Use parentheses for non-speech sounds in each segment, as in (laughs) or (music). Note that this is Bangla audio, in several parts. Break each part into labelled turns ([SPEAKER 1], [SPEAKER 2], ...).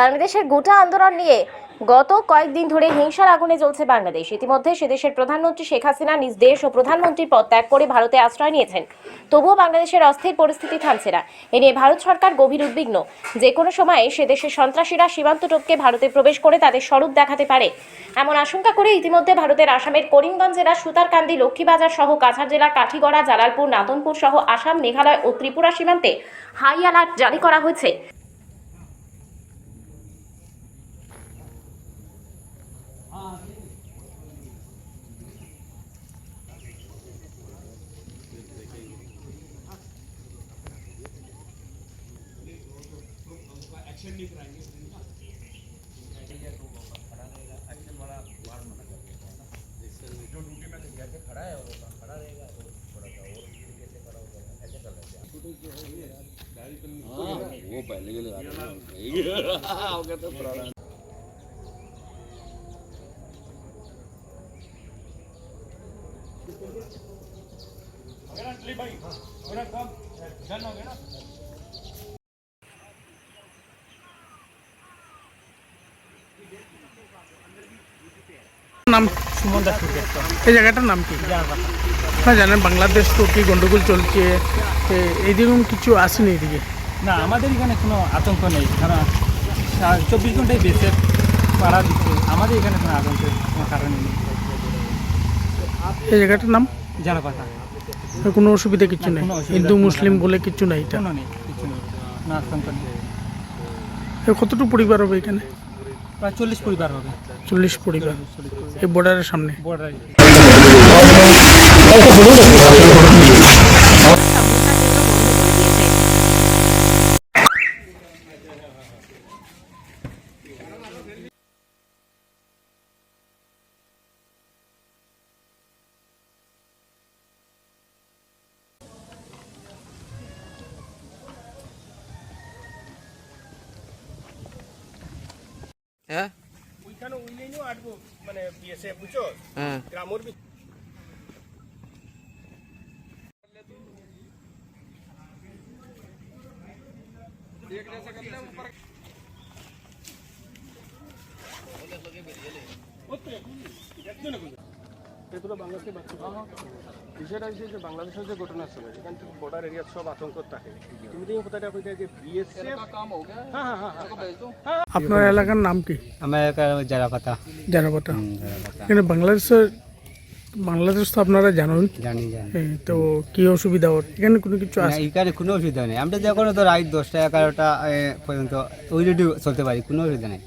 [SPEAKER 1] বাংলাদেশের গোটা আন্দোলন নিয়ে গত কয়েকদিন ধরে হিংসার আগুনে জ্বলছে বাংলাদেশ। ইতিমধ্যে সে দেশের প্রধানমন্ত্রী শেখ হাসিনা নিজ দেশ ও প্রধানমন্ত্রীর পদ ত্যাগ করে ভারতে আশ্রয় নিয়েছেন। তবুও বাংলাদেশের অস্থির পরিস্থিতি থামছে না। এ নিয়ে ভারত সরকার গভীর উদ্বিগ্ন। যে কোনো সময়ে সে দেশের সন্ত্রাসীরা সীমান্ত টপকে ভারতে প্রবেশ করে তাদের স্বরূপ দেখাতে পারে। এমন আশঙ্কা করে ইতিমধ্যে ভারতের আসামের করিমগঞ্জ জেলার সুতারকান্দি, লক্ষ্মীবাজার সহ কাছাড় জেলা কাঠিগড়া, জালালপুর নাদনপুর সহ আসাম, মেঘালয় ও ত্রিপুরা সীমান্তে হাই অ্যালার্ট জারি করা হয়েছে। एक्शन नहीं कराएँगे एक्शन वाला बाहर मना कर जो ड्यूटी में घर पे खड़ा है और
[SPEAKER 2] वो खड़ा रहेगा और थोड़ा सा
[SPEAKER 3] और
[SPEAKER 4] कैसे खड़ा होगा ऐसे कर लेते हैं।
[SPEAKER 3] वो पहले के लिए (laughs) এই জায়গাটার নাম কি? জানেন, বাংলাদেশ তো কি গন্ডগোল চলছে এইরকম কিছু আসেনি এদিকে?
[SPEAKER 4] না, আমাদের এখানে কোনো আতঙ্ক নেই, কারণ চব্বিশ ঘন্টায় বেসের পাড়া দিচ্ছে। আমাদের এখানে কোনো আতঙ্কের কোনো কারণ নেই।
[SPEAKER 3] এই জায়গাটার নাম?
[SPEAKER 4] জানা
[SPEAKER 3] কোনো অসুবিধা কিছু নেই? হিন্দু মুসলিম বলে কিছু নাই এটা? কতটুকু পরিবার হবে এখানে?
[SPEAKER 4] প্রায় চল্লিশ পরিবার হবে।
[SPEAKER 3] চল্লিশ পরিবার। এই বর্ডারের সামনে?
[SPEAKER 4] বর্ডারে
[SPEAKER 2] হ্যাঁ
[SPEAKER 3] ওইখানে ওইলাইনও আটবো মানে বিএসএ বুঝছো
[SPEAKER 2] হ্যাঁ
[SPEAKER 3] গ্রামের
[SPEAKER 5] এগুলো বাংলাদেশে বাচ্চা বিষয়টা হচ্ছে যে বাংলাদেশের যে ঘটনা ছিল এখান থেকে বর্ডার এরিয়া সব আতঙ্ক থাকে। তুমি তো এই কথাটা কইতে যে বিএসএফ হ্যাঁ। হ্যাঁ হ্যাঁ
[SPEAKER 3] আপনার এলাকার নাম কি?
[SPEAKER 4] আমার এলাকার কথা
[SPEAKER 3] জানাবাটা এখানে বাংলাদেশের বাংলাদেশ তো আপনারা জানেন।
[SPEAKER 4] জানি জানি।
[SPEAKER 3] তো কি অসুবিধা ওর? এখানে কোনো কিছু আছে?
[SPEAKER 4] এখানে কোনো অসুবিধা নেই। আমরা যে কোনো তো রাত দশটা এগারোটা পর্যন্ত ওই রেডি চলতে পারি কোনো অসুবিধা নেই।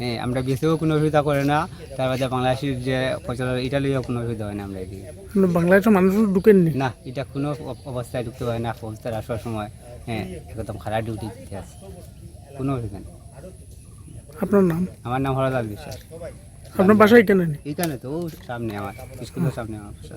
[SPEAKER 4] হ্যাঁ আমরা বেশিও কোনো অসুবিধা করে না। তারপরে বাংলাদেশের যে প্রচলন এটা লিয়েও কোনো অসুবিধা হয় না আমরা এদিকে।
[SPEAKER 3] বাংলাদেশের মানুষ ঢুকেননি?
[SPEAKER 4] না এটা কোনো অবস্থায় ঢুকতে পারে না অবস্থায় আসার সময়। হ্যাঁ একদম খারাপ ডিউটি দিতে আছে। কোনো অসুবিধা নেই।
[SPEAKER 3] আপনার নাম?
[SPEAKER 4] আমার নাম হরলাল বিশ্বাস।
[SPEAKER 3] আপনার বাসা এখানে নেই?
[SPEAKER 4] এইখানে তো সামনে আমার স্কুলের সামনে আমার বাসা।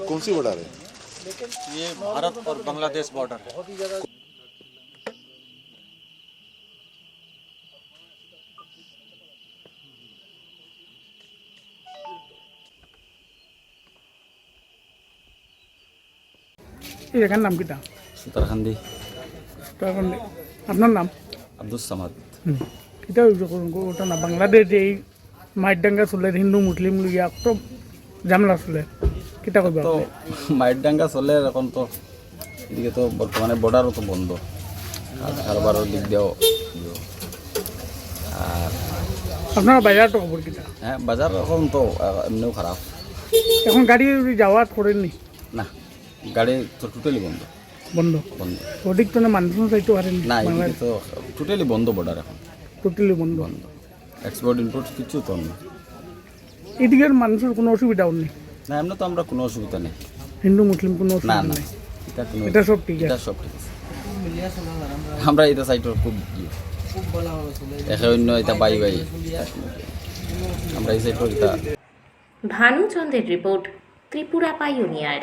[SPEAKER 6] कौन सी बॉर्डर है
[SPEAKER 2] ये भारत और बांग्लादेश बॉर्डर है
[SPEAKER 3] এই জায়গার নাম কিটা
[SPEAKER 2] সুতারখান্দি
[SPEAKER 3] তো এখন আপনার নাম
[SPEAKER 2] আব্দুল সামাদ
[SPEAKER 3] হুম। কিটা হইছে করুন গো, ওটা না বাংলাদেশ যে এই মাইডাঙ্গা চলে হিন্দু মুসলিম লইয়া তো ঝামেলা চলে কিটা করবে
[SPEAKER 2] তো মাইটডাঙ্গা চলে এখন তো এদিকে তো বর্তমানে বর্ডারও তো বন্ধ। আর কারবারের দিক দিয়েও। আর
[SPEAKER 3] আপনার বাজারটা খবর কিনা
[SPEAKER 2] হ্যাঁ বাজার এখন তো এমনিও খারাপ।
[SPEAKER 3] এখন গাড়ি যাওয়া করেননি
[SPEAKER 2] না? গাড়ি তো টোটালি বন্ধ।
[SPEAKER 3] বন্ধ?
[SPEAKER 2] বন্ধ।
[SPEAKER 3] ওদিক তো না মানুষ চাইতে পারেনি
[SPEAKER 2] না? এদিকে তো টোটালি বন্ধ বর্ডার এখন।
[SPEAKER 3] টোটালি বন্ধ।
[SPEAKER 2] বন্ধ। এক্সপোর্ট ইম্পোর্ট কিছু তো না।
[SPEAKER 3] এদিকের মানুষের কোনো অসুবিধাও নেই।
[SPEAKER 2] না এমনি তো আমরা কোনো অসুবিধা নেই।
[SPEAKER 3] হিন্দু মুসলিম কোনো
[SPEAKER 2] না
[SPEAKER 3] অসুবিধা
[SPEAKER 2] না
[SPEAKER 3] নেই।
[SPEAKER 2] এটা কোনো
[SPEAKER 3] এটা সব ঠিক
[SPEAKER 2] এটা সব ঠিক আছে। আমরা এটা সাইটর খুব ইয়ে। একে অন্য এটা বাই বাই। আমরা এই সাইটর এটা
[SPEAKER 1] ভানুচন্দ্রের রিপোর্ট ত্রিপুরা পাইওনিয়ার।